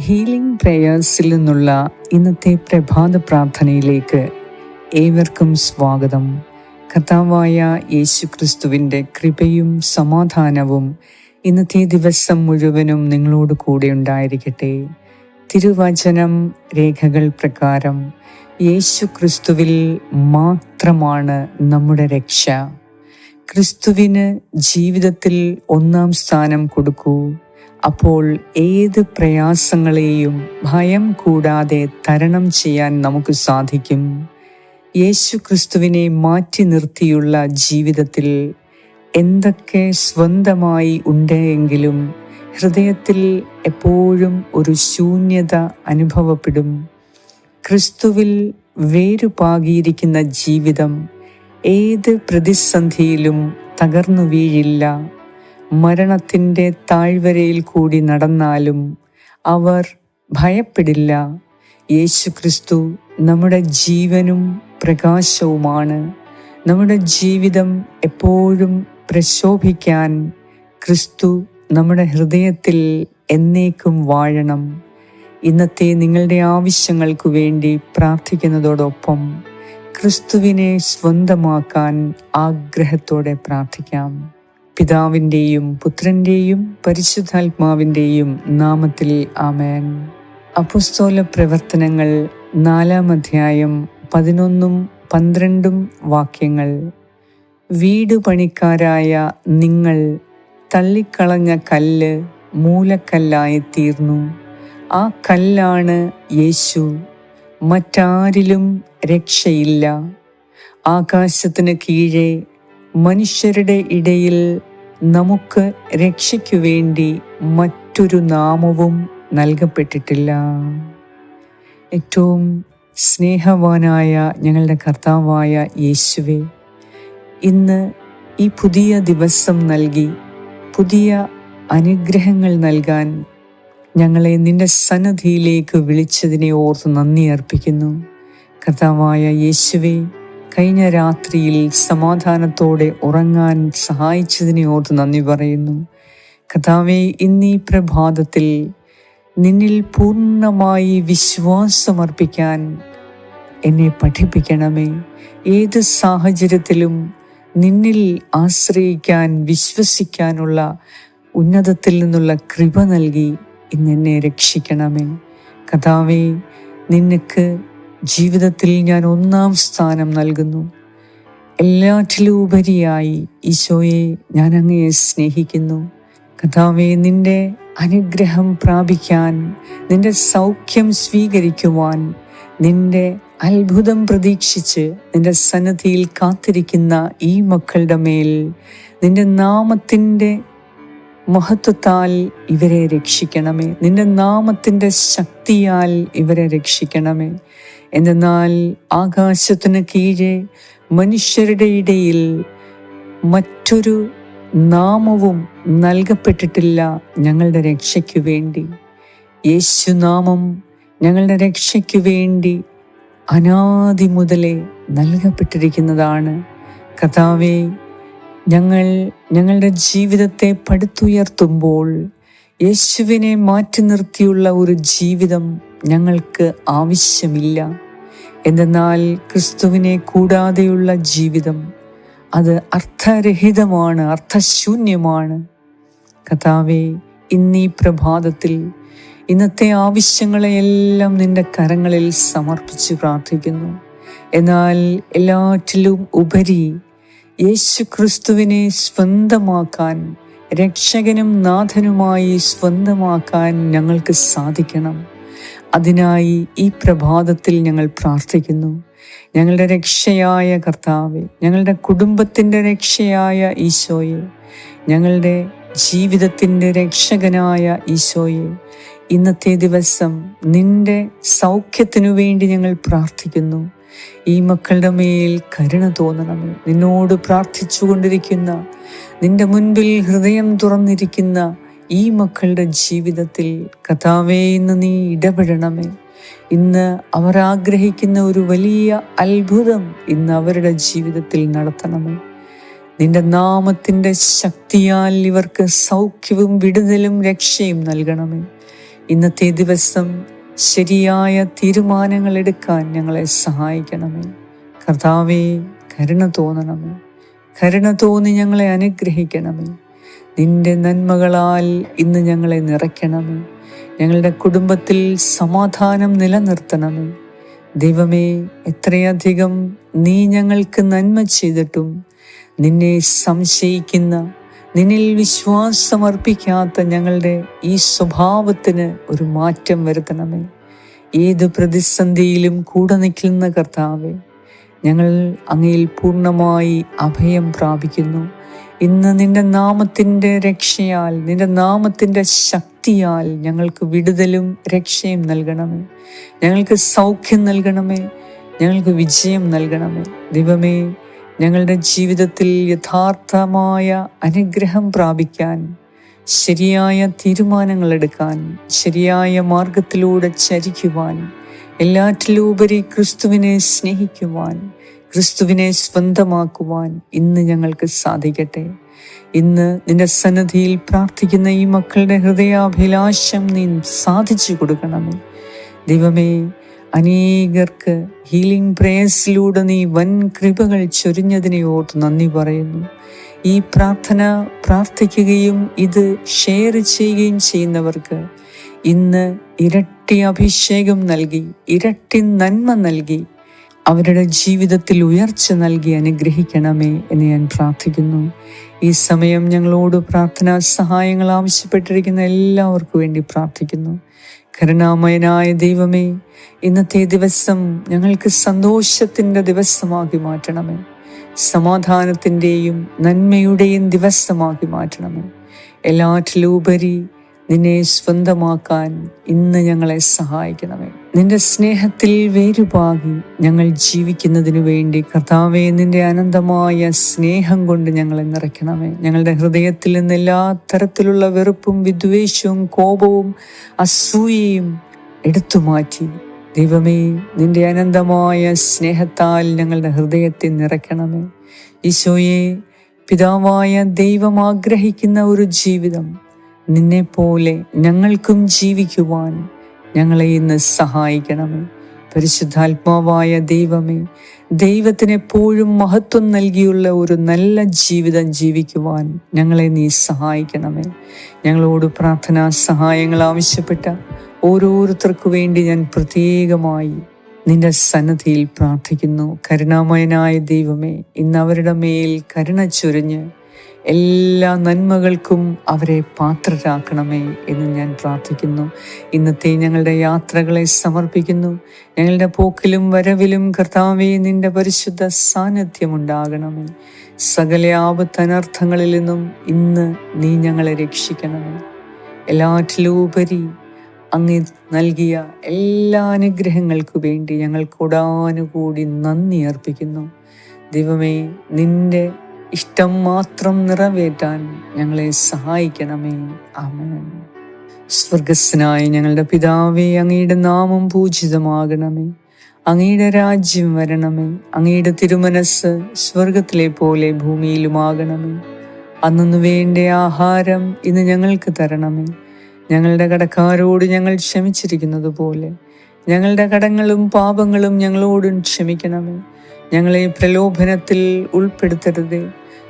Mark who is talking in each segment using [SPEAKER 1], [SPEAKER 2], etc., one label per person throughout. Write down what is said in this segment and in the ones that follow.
[SPEAKER 1] Healing പ്രേയേഴ്സിൽ നിന്നുള്ള ഇന്നത്തെ പ്രഭാത പ്രാർത്ഥനയിലേക്ക് ഏവർക്കും സ്വാഗതം. കഥാവായ യേശു ക്രിസ്തുവിന്റെ കൃപയും സമാധാനവും ഇന്നത്തെ ദിവസം മുഴുവനും നിങ്ങളോട് കൂടെ ഉണ്ടായിരിക്കട്ടെ. തിരുവചനം രേഖകൾ പ്രകാരം യേശു ക്രിസ്തുവിൽ മാത്രമാണ് നമ്മുടെ രക്ഷ. ക്രിസ്തുവിന് ജീവിതത്തിൽ ഒന്നാം സ്ഥാനം കൊടുക്കൂ. അപ്പോൾ ഏത് പ്രയാസങ്ങളെയും ഭയം കൂടാതെ തരണം ചെയ്യാൻ നമുക്ക് സാധിക്കും. യേശു ക്രിസ്തുവിനെ മാറ്റി നിർത്തിയുള്ള ജീവിതത്തിൽ എന്തൊക്കെ സ്വന്തമായി ഉണ്ട് എങ്കിലും ഹൃദയത്തിൽ എപ്പോഴും ഒരു ശൂന്യത അനുഭവപ്പെടും. ക്രിസ്തുവിൽ വേരുപാകിയിരിക്കുന്ന ജീവിതം ഏത് പ്രതിസന്ധിയിലും തകർന്നു വീഴില്ല. മരണത്തിന്റെ താഴ്വരയിൽ കൂടി നടന്നാലും അവർ ഭയപ്പെടില്ല. യേശു ക്രിസ്തു നമ്മുടെ ജീവനും പ്രകാശവുമാണ്. നമ്മുടെ ജീവിതം എപ്പോഴും പ്രശോഭിക്കാൻ ക്രിസ്തു നമ്മുടെ ഹൃദയത്തിൽ എന്നേക്കും വാഴണം. ഇന്നത്തെ നിങ്ങളുടെ ആവശ്യങ്ങൾക്ക് വേണ്ടി പ്രാർത്ഥിക്കുന്നതോടൊപ്പം ക്രിസ്തുവിനെ സ്വന്തമാക്കാൻ ആഗ്രഹത്തോടെ പ്രാർത്ഥിക്കാം. പിതാവിന്റെയും പുത്രന്റെയും പരിശുദ്ധാത്മാവിന്റെയും നാമത്തിൽ ആമേൻ. അപുസ്തോല പ്രവർത്തനങ്ങൾ നാലാം അധ്യായം പതിനൊന്നും പന്ത്രണ്ടും വാക്യങ്ങൾ. വീട് പണിക്കാരായ നിങ്ങൾ തള്ളിക്കളഞ്ഞ കല്ല് മൂലക്കല്ലായി തീർന്നു. ആ കല്ലാണ് യേശു. മറ്റാരിലും രക്ഷയില്ല. ആകാശത്തിന് കീഴെ മനുഷ്യരുടെ ഇടയിൽ നമുക്ക് രക്ഷയ്ക്കു വേണ്ടി മറ്റൊരു നാമവും നൽകപ്പെട്ടിട്ടില്ല. ഏറ്റവും സ്നേഹവാനായ ഞങ്ങളുടെ കർത്താവായ യേശുവെ ഇന്ന് ഈ പുതിയ ദിവസം നൽകി പുതിയ അനുഗ്രഹങ്ങൾ നൽകാൻ ഞങ്ങളെ നിന്റെ സന്നദ്ധിയിലേക്ക് വിളിച്ചതിനെ ഓർത്ത് നന്ദി അർപ്പിക്കുന്നു. കർത്താവായ യേശുവെ കഴിഞ്ഞ രാത്രിയിൽ സമാധാനത്തോടെ ഉറങ്ങാൻ സഹായിച്ചതിനെ ഓർത്ത് നന്ദി പറയുന്നു. കഥാവെ ഇന്നീ പ്രഭാതത്തിൽ നിന്നിൽ പൂർണമായി വിശ്വാസമർപ്പിക്കാൻ എന്നെ പഠിപ്പിക്കണമേ. ഏത് സാഹചര്യത്തിലും നിന്നിൽ ആശ്രയിക്കാൻ വിശ്വസിക്കാനുള്ള ഉന്നതത്തിൽ നിന്നുള്ള കൃപ നൽകി ഇന്നെന്നെ രക്ഷിക്കണമേ. കഥാവേ നിനക്ക് ജീവിതത്തിൽ ഞാൻ ഒന്നാം സ്ഥാനം നൽകുന്നു. എല്ലാറ്റിലും ഉപരിയായി ഈശോയെ ഞാൻ അങ്ങയെ സ്നേഹിക്കുന്നു. കഥാവെ നിന്റെ അനുഗ്രഹം പ്രാപിക്കാൻ നിന്റെ സൗഖ്യം സ്വീകരിക്കുവാൻ നിന്റെ അത്ഭുതം പ്രതീക്ഷിച്ച് നിന്റെ സന്നദ്ധിയിൽ കാത്തിരിക്കുന്ന ഈ മക്കളുടെ മേൽ നിന്റെ നാമത്തിന്റെ മഹത്വത്താൽ ഇവരെ രക്ഷിക്കണമേ. നിന്റെ നാമത്തിന്റെ ശക്തിയാൽ ഇവരെ രക്ഷിക്കണമേ. എന്നാൽ ആകാശത്തിന് കീഴെ മനുഷ്യരുടെ ഇടയിൽ മറ്റൊരു നാമവും നൽകപ്പെട്ടിട്ടില്ല ഞങ്ങളുടെ രക്ഷയ്ക്കു വേണ്ടി. യേശുനാമം ഞങ്ങളുടെ രക്ഷയ്ക്കു വേണ്ടി അനാദി മുതലേ നൽകപ്പെട്ടിരിക്കുന്നതാണ്. കഥാവേ ഞങ്ങൾ ഞങ്ങളുടെ ജീവിതത്തെ പടുത്തുയർത്തുമ്പോൾ യേശുവിനെ മാറ്റി നിർത്തിയുള്ള ഒരു ജീവിതം ഞങ്ങൾക്ക് ആവശ്യമില്ല. എന്തെന്നാൽ ക്രിസ്തുവിനെ കൂടാതെയുള്ള ജീവിതം അത് അർത്ഥരഹിതമാണ് അർത്ഥശൂന്യമാണ്. കഥാവെ ഇന്നീ പ്രഭാതത്തിൽ ഇന്നത്തെ ആവശ്യങ്ങളെയെല്ലാം നിന്റെ കരങ്ങളിൽ സമർപ്പിച്ച് പ്രാർത്ഥിക്കുന്നു. എന്നാൽ എല്ലാറ്റിലും ഉപരി യേശു ക്രിസ്തുവിനെ സ്വന്തമാക്കാൻ രക്ഷകനും നാഥനുമായി സ്വന്തമാക്കാൻ ഞങ്ങൾക്ക് സാധിക്കണം. അതിനായി ഈ പ്രഭാതത്തിൽ ഞങ്ങൾ പ്രാർത്ഥിക്കുന്നു. ഞങ്ങളുടെ രക്ഷയായ കർത്താവെ ഞങ്ങളുടെ കുടുംബത്തിന്റെ രക്ഷയായ ഈശോയെ ഞങ്ങളുടെ ജീവിതത്തിന്റെ രക്ഷകനായ ഈശോയെ ഇന്നത്തെ ദിവസം നിന്റെ സൗഖ്യത്തിനു വേണ്ടി ഞങ്ങൾ പ്രാർത്ഥിക്കുന്നു. ഈ മക്കളുടെ മേൽ കരുണ തോന്നണമേ നിന്നോട് പ്രാർത്ഥിച്ചു കൊണ്ടിരിക്കുന്ന നിന്റെ മുൻപിൽ ഹൃദയം തുറന്നിരിക്കുന്ന ഈ മക്കളുടെ ജീവിതത്തിൽ കഥാവേ ഇന്ന് നീ ഇടപെടണമേ. ഇന്ന് അവർ ആഗ്രഹിക്കുന്ന ഒരു വലിയ അത്ഭുതം ഇന്ന് അവരുടെ ജീവിതത്തിൽ നടത്തണമേ. നിന്റെ നാമത്തിന്റെ ശക്തിയാൽ ഇവർക്ക് സൗഖ്യവും വിടുതലും രക്ഷയും നൽകണമേ. ഇന്നത്തെ ദിവസം ശരിയായ തീരുമാനങ്ങൾ എടുക്കാൻ ഞങ്ങളെ സഹായിക്കണമേ. കർത്താവേ കരുണ തോന്നണമേ. കരുണ തോന്നി ഞങ്ങളെ അനുഗ്രഹിക്കണമേ. നിന്റെ നന്മകളാൽ ഇന്ന് ഞങ്ങളെ നിറയ്ക്കണമേ. ഞങ്ങളുടെ കുടുംബത്തിൽ സമാധാനം നിലനിർത്തണമേ. ദൈവമേ എത്രയധികം നീ ഞങ്ങൾക്ക് നന്മ ചെയ്തിട്ടും നിന്നെ സംശയിക്കുന്ന നിന്നിൽ വിശ്വാസമർപ്പിക്കാത്ത ഞങ്ങളുടെ ഈ സ്വഭാവത്തിന് ഒരു മാറ്റം വരുത്തണമേ. ഏത് പ്രതിസന്ധിയിലും കൂടെ നിൽക്കുന്ന കർത്താവെ ഞങ്ങൾ അങ്ങയിൽ പൂർണമായി അഭയം പ്രാപിക്കുന്നു. ഇന്ന് നിന്റെ നാമത്തിന്റെ രക്ഷയാൽ നിന്റെ നാമത്തിന്റെ ശക്തിയാൽ ഞങ്ങൾക്ക് വിടുതലും രക്ഷയും നൽകണമേ. ഞങ്ങൾക്ക് സൗഖ്യം നൽകണമേ ഞങ്ങൾക്ക് വിജയം നൽകണമേ. ദൈവമേ ഞങ്ങളുടെ ജീവിതത്തിൽ യഥാർത്ഥമായ അനുഗ്രഹം പ്രാപിക്കാൻ ശരിയായ തീരുമാനങ്ങൾ എടുക്കാൻ ശരിയായ മാർഗത്തിലൂടെ ചരിക്കുവാൻ എല്ലാറ്റിലുപരി ക്രിസ്തുവിനെ സ്നേഹിക്കുവാൻ ക്രിസ്തുവിനെ സ്വന്തമാക്കുവാൻ ഇന്ന് ഞങ്ങൾക്ക് സാധിക്കട്ടെ. ഇന്ന് നിന്റെ സന്നദ്ധിയിൽ പ്രാർത്ഥിക്കുന്ന ഈ മക്കളുടെ ഹൃദയാഭിലാഷം നീ സാധിച്ചു കൊടുക്കണമേ. ദൈവമേ അനേകർക്ക് ഹീലിംഗ് പ്രേയസിലൂടെ നീ വൻ കൃപകൾ ചൊരിഞ്ഞതിനെ ഓർത്ത് നന്ദി പറയുന്നു. ഈ പ്രാർത്ഥന പ്രാർത്ഥിക്കുകയും ഇത് ഷെയർ ചെയ്യുകയും ചെയ്യുന്നവർക്ക് ഇന്ന് ഇരട്ടി അഭിഷേകം നൽകി ഇരട്ടി നന്മ നൽകി അവരുടെ ജീവിതത്തിൽ ഉയർച്ച നൽകി അനുഗ്രഹിക്കണമേ എന്ന് ഞാൻ പ്രാർത്ഥിക്കുന്നു. ഈ സമയം ഞങ്ങളോട് പ്രാർത്ഥനാ സഹായങ്ങൾ ആവശ്യപ്പെട്ടിരിക്കുന്ന എല്ലാവർക്കും വേണ്ടി പ്രാർത്ഥിക്കുന്നു. കരുണാമയനായ ദൈവമേ ഇന്നത്തെ ദിവസം ഞങ്ങൾക്ക് സന്തോഷത്തിന്റെ ദിവസമാക്കി മാറ്റണമേ. സമാധാനത്തിന്റെയും നന്മയുടെയും ദിവസമാക്കി മാറ്റണമേ. എല്ലാറ്റിലുപരി നിന്നെ സ്വന്തമാക്കാൻ ഇന്ന് ഞങ്ങളെ സഹായിക്കണമേ. നിന്റെ സ്നേഹത്തിൽ വേരുപാകി ഞങ്ങൾ ജീവിക്കുന്നതിനു വേണ്ടി കർത്താവെ നിന്റെ അനന്തമായ സ്നേഹം കൊണ്ട് ഞങ്ങളെ നിറയ്ക്കണമേ. ഞങ്ങളുടെ ഹൃദയത്തിൽ നിന്ന് എല്ലാ തരത്തിലുള്ള വെറുപ്പും വിദ്വേഷവും കോപവും അസൂയയും എടുത്തു മാറ്റി. ദൈവമേ നിന്റെ അനന്തമായ സ്നേഹത്താൽ ഞങ്ങളുടെ ഹൃദയത്തെ നിറയ്ക്കണമേ. ഈശോയെ പിതാവായ ദൈവം ആഗ്രഹിക്കുന്ന ഒരു ജീവിതം നിന്നെ പോലെ ഞങ്ങൾക്കും ജീവിക്കുവാൻ ഞങ്ങളെ ഇന്ന് സഹായിക്കണമേ. പരിശുദ്ധാത്മാവായ ദൈവമേ ദൈവത്തിന് എപ്പോഴും മഹത്വം നൽകിയുള്ള ഒരു നല്ല ജീവിതം ജീവിക്കുവാൻ ഞങ്ങളെ നീ സഹായിക്കണമേ. ഞങ്ങളോട് പ്രാർത്ഥനാ സഹായങ്ങൾ ആവശ്യപ്പെട്ട ഓരോരുത്തർക്കു വേണ്ടി ഞാൻ പ്രത്യേകമായി നിന്റെ സന്നദ്ധിയിൽ പ്രാർത്ഥിക്കുന്നു. കരുണാമയനായ ദൈവമേ ഇന്ന് അവരുടെ മേൽ കരുണ ചൊരിഞ്ഞ് എല്ലാ നന്മകൾക്കും അവരെ പാത്രരാക്കണമേ എന്ന് ഞാൻ പ്രാർത്ഥിക്കുന്നു. ഇന്നത്തെ ഞങ്ങളുടെ യാത്രകളെ സമർപ്പിക്കുന്നു. ഞങ്ങളുടെ പോക്കിലും വരവിലും കർത്താവേ നിന്റെ പരിശുദ്ധ സാന്നിധ്യം ഉണ്ടാകണമേ സകല ആപത്തനർത്ഥങ്ങളിൽ നിന്നും ഇന്ന് നീ ഞങ്ങളെ രക്ഷിക്കണമേ. എല്ലാറ്റിലുപരി അങ്ങ് നൽകിയ എല്ലാ അനുഗ്രഹങ്ങൾക്കു വേണ്ടി ഞങ്ങൾ കൂടാനുകൂടി നന്ദി അർപ്പിക്കുന്നു. ദൈവമേ നിന്റെ ഇഷ്ടം മാത്രം നിറവേറ്റാൻ ഞങ്ങളെ സഹായിക്കണമേ. അമേൻ സ്വർഗസ്നായ ഞങ്ങളുടെ പിതാവേ അങ്ങയുടെ നാമം പൂജിതമാകണമേ. അങ്ങയുടെ രാജ്യം വരണമേ. അങ്ങയുടെ തിരുമനസ് സ്വർഗത്തിലെ പോലെ ഭൂമിയിലുമാകണമേ. അന്നു വേണ്ട ആഹാരം ഇന്ന് ഞങ്ങൾക്ക് തരണമേ. ഞങ്ങളുടെ കടക്കാരോട് ഞങ്ങൾ ക്ഷമിച്ചിരിക്കുന്നത് പോലെ. ഞങ്ങളുടെ കടങ്ങളും പാപങ്ങളും ഞങ്ങളോടും ക്ഷമിക്കണമേ. ഞങ്ങളെ പ്രലോഭനത്തിൽ ഉൾപ്പെടുത്തരുതേ.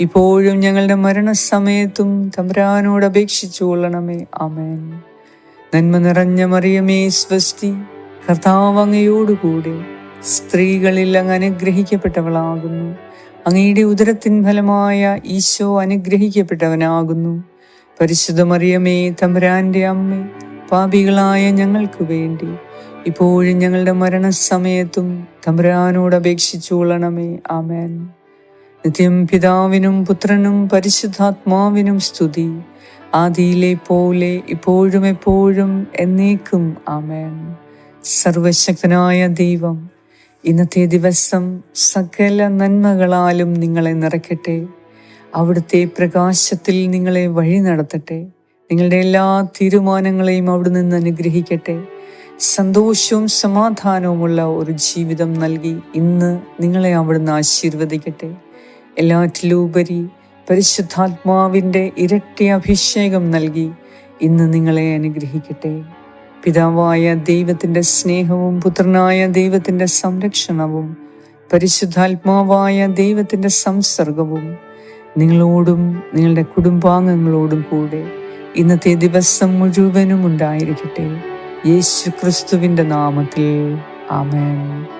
[SPEAKER 1] ഇപ്പോഴും ഞങ്ങളുടെ മരണസമയത്തും തമ്പുരാനോട് അപേക്ഷിച്ചു കൊള്ളണമേ. ആമേൻ. നന്മ നിറഞ്ഞ മറിയമേ സ്വസ്തി. കർത്താവ് അങ്ങയോടുകൂടെ സ്ത്രീകളിൽ അങ്ങ് അനുഗ്രഹിക്കപ്പെട്ടവളാകുന്നു. അങ്ങയുടെ ഉദരത്തിൻ ഫലമായ ഈശോ അനുഗ്രഹിക്കപ്പെട്ടവനാകുന്നു. പരിശുദ്ധ മറിയമേ തമ്പുരാന്റെ അമ്മ പാപികളായ ഞങ്ങൾക്ക് വേണ്ടി ഇപ്പോഴും ഞങ്ങളുടെ മരണസമയത്തും തമ്പുരാനോട് അപേക്ഷിച്ചുകൊള്ളണമേ ആമേൻ. നിത്യം പിതാവിനും പുത്രനും പരിശുദ്ധാത്മാവിനും സ്തുതി. ആദിയിലെ പോലെ ഇപ്പോഴും എപ്പോഴും എന്നേക്കും ആമേൻ. സർവശക്തനായ ദൈവം ഇന്നത്തെ ദിവസം സകല നന്മകളാലും നിങ്ങളെ നിറയ്ക്കട്ടെ. അവിടുത്തെ പ്രകാശത്തിൽ നിങ്ങളെ വഴി നടത്തട്ടെ. നിങ്ങളുടെ എല്ലാ തീരുമാനങ്ങളെയും അവിടെ നിന്ന് അനുഗ്രഹിക്കട്ടെ. സന്തോഷവും സമാധാനവുമുള്ള ഒരു ജീവിതം നൽകി ഇന്ന് നിങ്ങളെ അവിടുന്ന് ആശീർവദിക്കട്ടെ. എല്ലാറ്റിലുപരി പരിശുദ്ധാത്മാവിന്റെ ഇരട്ടി അഭിഷേകം നൽകി ഇന്ന് നിങ്ങളെ അനുഗ്രഹിക്കട്ടെ. പിതാവായ ദൈവത്തിന്റെ സ്നേഹവും പുത്രനായ ദൈവത്തിന്റെ സംരക്ഷണവും പരിശുദ്ധാത്മാവായ ദൈവത്തിന്റെ സംസർഗവും നിങ്ങളോടും നിങ്ങളുടെ കുടുംബാംഗങ്ങളോടും കൂടെ ഇന്നത്തെ ദിവസം മുഴുവനും ഉണ്ടായിരിക്കട്ടെ. യേശു ക്രിസ്തുവിന്റെ നാമത്തിൽ ആമേൻ.